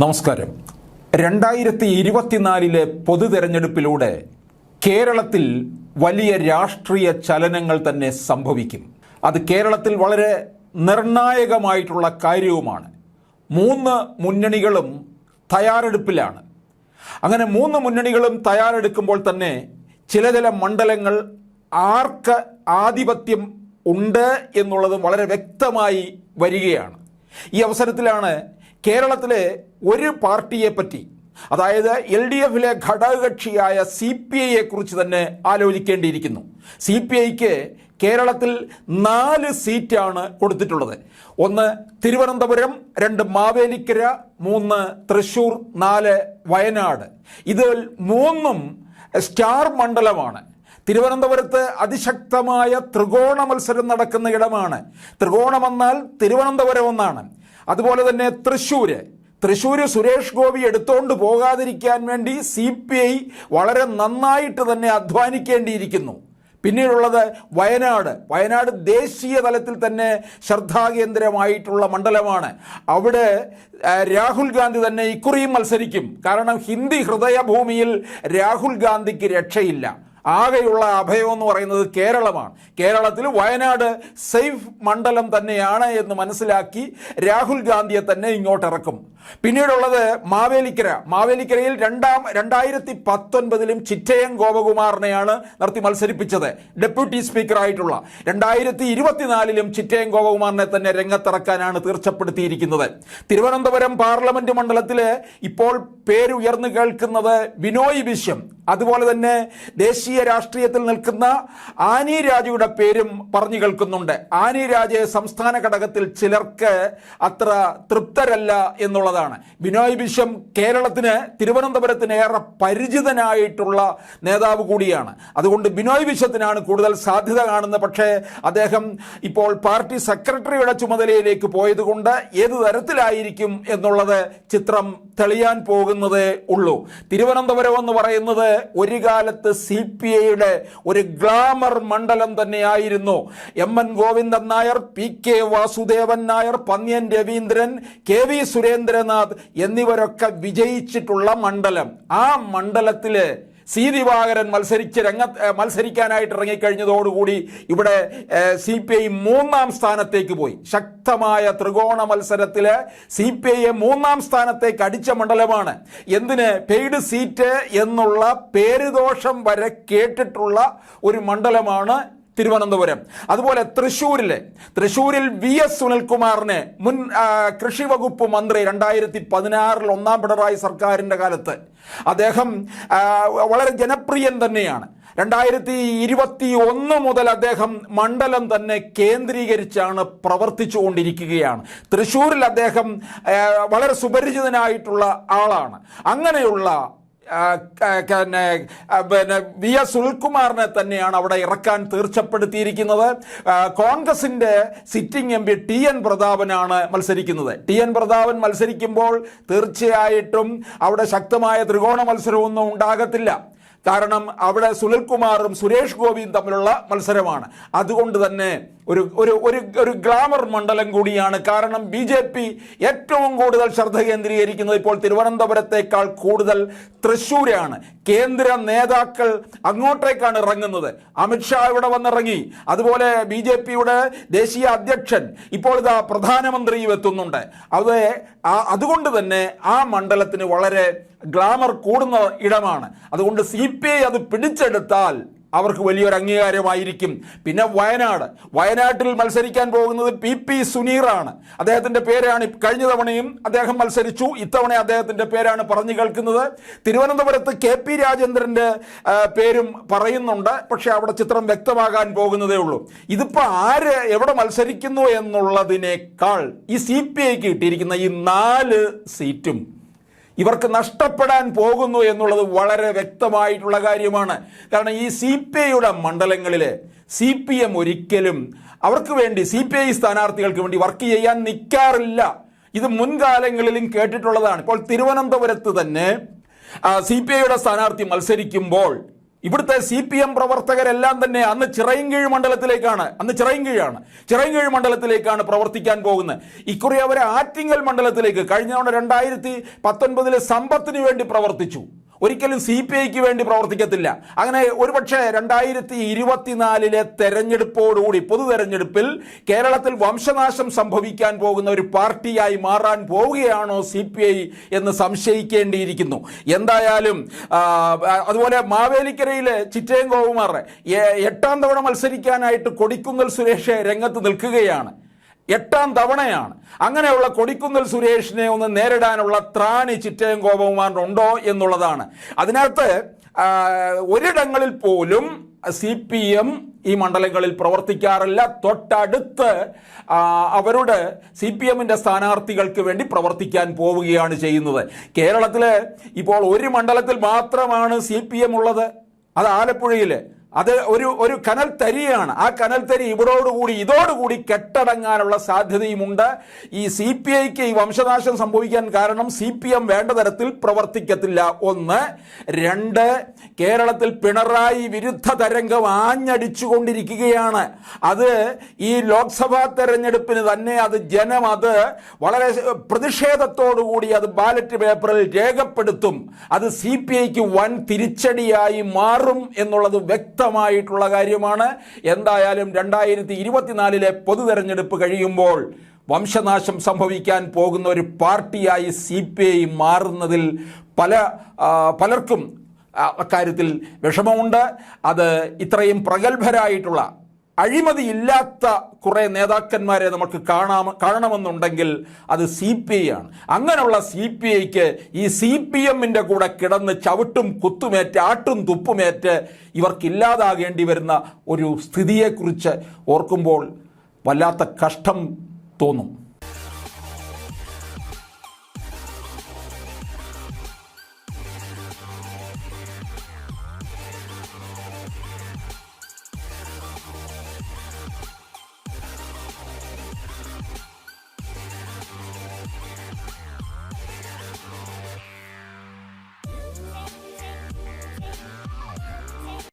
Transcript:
നമസ്കാരം. രണ്ടായിരത്തി ഇരുപത്തിനാലിലെ പൊതു തെരഞ്ഞെടുപ്പിലൂടെ കേരളത്തിൽ വലിയ രാഷ്ട്രീയ ചലനങ്ങൾ തന്നെ സംഭവിക്കും. അത് കേരളത്തിൽ വളരെ നിർണായകമായിട്ടുള്ള കാര്യവുമാണ്. മൂന്ന് മുന്നണികളും തയ്യാറെടുപ്പിലാണ്. അങ്ങനെ മൂന്ന് മുന്നണികളും തയ്യാറെടുക്കുമ്പോൾ തന്നെ ചില ചില മണ്ഡലങ്ങൾ ആർക്ക് ആധിപത്യം ഉണ്ട് എന്നുള്ളത് വളരെ വ്യക്തമായി വരികയാണ്. ഈ അവസരത്തിലാണ് കേരളത്തിലെ ഒരു പാർട്ടിയെ പറ്റി അതായത് എൽ ഡി എഫിലെ ഘടകകക്ഷിയായ സി പി ഐയെ കുറിച്ച് തന്നെ ആലോചിക്കേണ്ടിയിരിക്കുന്നു. സി പി ഐക്ക് കേരളത്തിൽ നാല് സീറ്റാണ് കൊടുത്തിട്ടുള്ളത്. ഒന്ന് തിരുവനന്തപുരം രണ്ട് മാവേലിക്കര മൂന്ന് തൃശൂർ നാല് വയനാട്. ഇതിൽ മൂന്നും സ്റ്റാർ മണ്ഡലമാണ്. തിരുവനന്തപുരത്ത് അതിശക്തമായ ത്രികോണ മത്സരം നടക്കുന്ന ഇടമാണ്. ത്രികോണമെന്നാൽ തിരുവനന്തപുരം എന്നാണ് അതുപോലെ തന്നെ തൃശ്ശൂര്. തൃശ്ശൂർ സുരേഷ് ഗോപി എടുത്തുകൊണ്ട് പോകാതിരിക്കാൻ വേണ്ടി സി വളരെ നന്നായിട്ട് തന്നെ അധ്വാനിക്കേണ്ടിയിരിക്കുന്നു. പിന്നീടുള്ളത് വയനാട്. വയനാട് ദേശീയ തലത്തിൽ തന്നെ ശ്രദ്ധാകേന്ദ്രമായിട്ടുള്ള മണ്ഡലമാണ്. അവിടെ രാഹുൽ ഗാന്ധി തന്നെ ഇക്കുറിയും മത്സരിക്കും. കാരണം ഹിന്ദി ഹൃദയഭൂമിയിൽ രാഹുൽ ഗാന്ധിക്ക് രക്ഷയില്ല. ആകെയുള്ള അഭയം എന്ന് പറയുന്നത് കേരളമാണ്. കേരളത്തിൽ വയനാട് സേഫ് മണ്ഡലം തന്നെയാണ് എന്ന് മനസ്സിലാക്കി രാഹുൽ ഗാന്ധിയെ തന്നെ ഇങ്ങോട്ട് ഇറക്കും പിന്നീടുള്ളത് മാവേലിക്കര. മാവേലിക്കരയിൽ രണ്ടാം രണ്ടായിരത്തി പത്തൊൻപതിലും ചിറ്റയം ഗോപകുമാറിനെയാണ് നടത്തി മത്സരിപ്പിച്ചത് ഡെപ്യൂട്ടി സ്പീക്കറായിട്ടുള്ള. രണ്ടായിരത്തി ഇരുപത്തിനാലിലും ചിറ്റയം ഗോപകുമാറിനെ തന്നെ രംഗത്തിറക്കാനാണ് തീർച്ചപ്പെടുത്തിയിരിക്കുന്നത്. തിരുവനന്തപുരം പാർലമെന്റ് മണ്ഡലത്തിൽ ഇപ്പോൾ പേരുയർന്നു കേൾക്കുന്നത് ബിനോയ് വിശ്വം. അതുപോലെ തന്നെ ദേശീയ രാഷ്ട്രീയത്തിൽ നിൽക്കുന്ന ആനി രാജയുടെ പേരും പറഞ്ഞു കേൾക്കുന്നുണ്ട്. ആനി രാജയെ സംസ്ഥാന ഘടകത്തിൽ ചിലർക്ക് അത്ര തൃപ്തരല്ല എന്നുള്ളതാണ് ബിനോയ് വിശ്വം കേരളത്തിന് തിരുവനന്തപുരത്തിന് ഏറെ പരിചിതനായിട്ടുള്ള നേതാവ് കൂടിയാണ്. അതുകൊണ്ട് ബിനോയ് വിശ്വത്തിനാണ് കൂടുതൽ സാധ്യത കാണുന്നത്. പക്ഷേ അദ്ദേഹം ഇപ്പോൾ പാർട്ടി സെക്രട്ടറിയുടെ ചുമതലയിലേക്ക് പോയതുകൊണ്ട് ഏത് തരത്തിലായിരിക്കും എന്നുള്ളത് ചിത്രം തെളിയാൻ പോകുന്നതേ ഉള്ളൂ. തിരുവനന്തപുരം എന്ന് പറയുന്നത് ഒരു കാലത്ത് സി പി ഐയുടെ ഒരു ഗ്ലാമർ മണ്ഡലം തന്നെയായിരുന്നു. M N Govindan Nair P K Vasudevan Nair Pannyan Raveendran K V Surendranath എന്നിവരൊക്കെ വിജയിച്ചിട്ടുള്ള മണ്ഡലം. ആ മണ്ഡലത്തിൽ സി ദിവാകരൻ മത്സരിച്ച് രംഗ മത്സരിക്കാനായിട്ട് ഇറങ്ങിക്കഴിഞ്ഞതോടുകൂടി ഇവിടെ സി പി ഐ മൂന്നാം സ്ഥാനത്തേക്ക് പോയി. ശക്തമായ ത്രികോണ മത്സരത്തിൽ സി പി ഐയെ മൂന്നാം സ്ഥാനത്തേക്ക് അടിച്ച മണ്ഡലമാണ്. എന്തിന്? പെയ്ഡ് സീറ്റ് എന്നുള്ള പേരുദോഷം വരെ കേട്ടിട്ടുള്ള ഒരു മണ്ഡലമാണ് തിരുവനന്തപുരം. അതുപോലെ തൃശ്ശൂരിലെ തൃശ്ശൂരിൽ വി എസ് സുനിൽകുമാറിനെ മുൻ കൃഷി വകുപ്പ് മന്ത്രി രണ്ടായിരത്തി പതിനാറിൽ ഒന്നാം പിണറായി സർക്കാരിന്റെ കാലത്ത് അദ്ദേഹം വളരെ ജനപ്രിയൻ തന്നെയാണ്. രണ്ടായിരത്തി ഇരുപത്തി ഒന്ന് മുതൽ അദ്ദേഹം മണ്ഡലം തന്നെ കേന്ദ്രീകരിച്ചാണ് പ്രവർത്തിച്ചു കൊണ്ടിരിക്കുകയാണ് തൃശ്ശൂരിൽ അദ്ദേഹം വളരെ സുപരിചിതനായിട്ടുള്ള ആളാണ്. അങ്ങനെയുള്ള പിന്നെ വി എസ് സുനിൽകുമാറിനെ തന്നെയാണ് അവിടെ ഇറക്കാൻ തീർച്ചപ്പെടുത്തിയിരിക്കുന്നത്. കോൺഗ്രസിന്റെ sitting M P T N പ്രതാപനാണ് മത്സരിക്കുന്നത്. ടി എൻ പ്രതാപൻ മത്സരിക്കുമ്പോൾ തീർച്ചയായിട്ടും അവിടെ ശക്തമായ ത്രികോണ മത്സരമൊന്നും ഉണ്ടാകത്തില്ല. കാരണം അവിടെ സുനിൽകുമാറും സുരേഷ് ഗോപിയും തമ്മിലുള്ള മത്സരമാണ്. അതുകൊണ്ട് തന്നെ ഒരു ഒരു ഒരു ഒരു ഗ്ലാമർ മണ്ഡലം കൂടിയാണ്. കാരണം ബി ജെ പി ഏറ്റവും കൂടുതൽ ശ്രദ്ധ കേന്ദ്രീകരിക്കുന്നത് ഇപ്പോൾ തിരുവനന്തപുരത്തേക്കാൾ കൂടുതൽ തൃശ്ശൂരാണ്. കേന്ദ്ര നേതാക്കൾ അങ്ങോട്ടേക്കാണ് ഇറങ്ങുന്നത്. അമിത്ഷാ ഇവിടെ വന്നിറങ്ങി. അതുപോലെ ബി ജെ പിയുടെ ദേശീയ അധ്യക്ഷൻ ഇപ്പോൾ ഇതാ പ്രധാനമന്ത്രിയും എത്തുന്നുണ്ട്. അത് അതുകൊണ്ട് തന്നെ ആ മണ്ഡലത്തിന് വളരെ ഗ്ലാമർ കൂടുന്ന ഇടമാണ്. അതുകൊണ്ട് സി അത് പിടിച്ചെടുത്താൽ അവർക്ക് വലിയൊരു അംഗീകാരമായിരിക്കും. പിന്നെ വയനാട്. വയനാട്ടിൽ മത്സരിക്കാൻ പോകുന്നത് പി പി സുനീറാണ്. അദ്ദേഹത്തിന്റെ പേരാണ് കഴിഞ്ഞ തവണയും അദ്ദേഹം മത്സരിച്ചു. ഇത്തവണ അദ്ദേഹത്തിന്റെ പേരാണ് പറഞ്ഞു കേൾക്കുന്നത്. തിരുവനന്തപുരത്ത് കെ പി രാജേന്ദ്രന്റെ പേരും പറയുന്നുണ്ട്. പക്ഷേ അവിടെ ചിത്രം വ്യക്തമാകാൻ പോകുന്നതേ ഉള്ളൂ. ഇതിപ്പോൾ ആര് എവിടെ മത്സരിക്കുന്നു എന്നുള്ളതിനേക്കാൾ ഈ സി പി ഐക്ക് കിട്ടിയിരിക്കുന്ന ഈ നാല് സീറ്റും ഇവർക്ക് നഷ്ടപ്പെടാൻ പോകുന്നു എന്നുള്ളത് വളരെ വ്യക്തമായിട്ടുള്ള കാര്യമാണ്. കാരണം ഈ സി പി ഐയുടെ മണ്ഡലങ്ങളിൽ സി പി എം ഒരിക്കലും അവർക്ക് വേണ്ടി സി പി ഐ സ്ഥാനാർത്ഥികൾക്ക് വേണ്ടി വർക്ക് ചെയ്യാൻ നിൽക്കാറില്ല ഇത് മുൻകാലങ്ങളിലും കേട്ടിട്ടുള്ളതാണ്. ഇപ്പോൾ തിരുവനന്തപുരത്ത് തന്നെ സി പി ഐയുടെ സ്ഥാനാർത്ഥി മത്സരിക്കുമ്പോൾ ഇവിടുത്തെ സി പി എം പ്രവർത്തകരെല്ലാം തന്നെ അന്ന് ചിറയൻകീഴ് മണ്ഡലത്തിലേക്കാണ് അന്ന് ചിറയൻകീഴാണ്. ചിറയൻകീഴ് മണ്ഡലത്തിലേക്കാണ് പ്രവർത്തിക്കാൻ പോകുന്നത്. ഇക്കുറി അവർ ആറ്റിങ്ങൽ മണ്ഡലത്തിലേക്ക് കഴിഞ്ഞ തവണ രണ്ടായിരത്തി പത്തൊൻപതിലെ സമ്പത്തിന് വേണ്ടി പ്രവർത്തിച്ചു. ഒരിക്കലും സി പി ഐക്ക് വേണ്ടി പ്രവർത്തിക്കത്തില്ല. അങ്ങനെ ഒരുപക്ഷെ രണ്ടായിരത്തി ഇരുപത്തിനാലിലെ തെരഞ്ഞെടുപ്പോടുകൂടി പൊതു തെരഞ്ഞെടുപ്പിൽ കേരളത്തിൽ വംശനാശം സംഭവിക്കാൻ പോകുന്ന ഒരു പാർട്ടിയായി മാറാൻ പോവുകയാണോ സി പി ഐ എന്ന് സംശയിക്കേണ്ടിയിരിക്കുന്നു. എന്തായാലും അതുപോലെ മാവേലിക്കരയിലെ ചിറ്റയം ഗോകുമാർ എട്ടാം തവണ മത്സരിക്കാനായിട്ട് കൊടിക്കുങ്ങൽ സുരേഷ് രംഗത്ത് നിൽക്കുകയാണ്. എട്ടാം തവണയാണ്. അങ്ങനെയുള്ള കൊടിക്കുന്നിൽ സുരേഷിനെ ഒന്ന് നേരിടാനുള്ള ത്രാണി ചിറ്റയം ഉണ്ടോ എന്നുള്ളതാണ്. അതിനകത്ത് ഒരിടങ്ങളിൽ പോലും സി പി എം ഈ മണ്ഡലങ്ങളിൽ പ്രവർത്തിക്കാറില്ല. തൊട്ടടുത്ത് അവരുടെ സി പി എമ്മിന്റെ സ്ഥാനാർത്ഥികൾക്ക് വേണ്ടി പ്രവർത്തിക്കാൻ പോവുകയാണ് ചെയ്യുന്നത്. കേരളത്തിൽ ഇപ്പോൾ ഒരു മണ്ഡലത്തിൽ മാത്രമാണ് സി പി എം ഉള്ളത്. അത് ആലപ്പുഴയിൽ അത് ഒരു ഒരു കനൽ തരിയാണ് ആ കനൽ തരി ഇവരോടുകൂടി ഇതോടുകൂടി കെട്ടടങ്ങാനുള്ള സാധ്യതയുമുണ്ട്. ഈ സി പി ഐക്ക് ഈ വംശനാശം സംഭവിക്കാൻ കാരണം സി പി എം വേണ്ട തരത്തിൽ പ്രവർത്തിക്കത്തില്ല. ഒന്ന്. രണ്ട്. കേരളത്തിൽ പിണറായി വിരുദ്ധ തരംഗം ആഞ്ഞടിച്ചുകൊണ്ടിരിക്കുകയാണ്. അത് ഈ ലോക്സഭാ തെരഞ്ഞെടുപ്പിന് തന്നെ അത് ജനം അത് വളരെ പ്രതിഷേധത്തോടുകൂടി അത് ബാലറ്റ് പേപ്പറിൽ രേഖപ്പെടുത്തും. അത് സി പി ഐക്ക് വൻ തിരിച്ചടിയായി മാറും എന്നുള്ളത് വ്യക്തമായിട്ടുള്ള കാര്യമാണ്. എന്തായാലും രണ്ടായിരത്തി ഇരുപത്തിനാലിലെ പൊതു തെരഞ്ഞെടുപ്പ് കഴിയുമ്പോൾ വംശനാശം സംഭവിക്കാൻ പോകുന്ന ഒരു പാർട്ടിയായി സി പി ഐ മാറുന്നതിൽ പല പലർക്കും അക്കാര്യത്തിൽ വിഷമമുണ്ട്. അത് ഇത്രയും പ്രഗത്ഭരായിട്ടുള്ള അഴിമതിയില്ലാത്ത കുറേ നേതാക്കന്മാരെ നമുക്ക് കാണാം കാണണമെന്നുണ്ടെങ്കിൽ അത് സി പി ഐ ആണ്. അങ്ങനെയുള്ള സി പി ഐക്ക് ഈ സി പി എമ്മിന്റെ കൂടെ കിടന്ന് ചവിട്ടും കുത്തുമേറ്റ് ആട്ടും തുപ്പുമേറ്റ് ഇവർക്കില്ലാതാകേണ്ടി വരുന്ന ഒരു സ്ഥിതിയെക്കുറിച്ച് ഓർക്കുമ്പോൾ വല്ലാത്ത കഷ്ടം തോന്നും.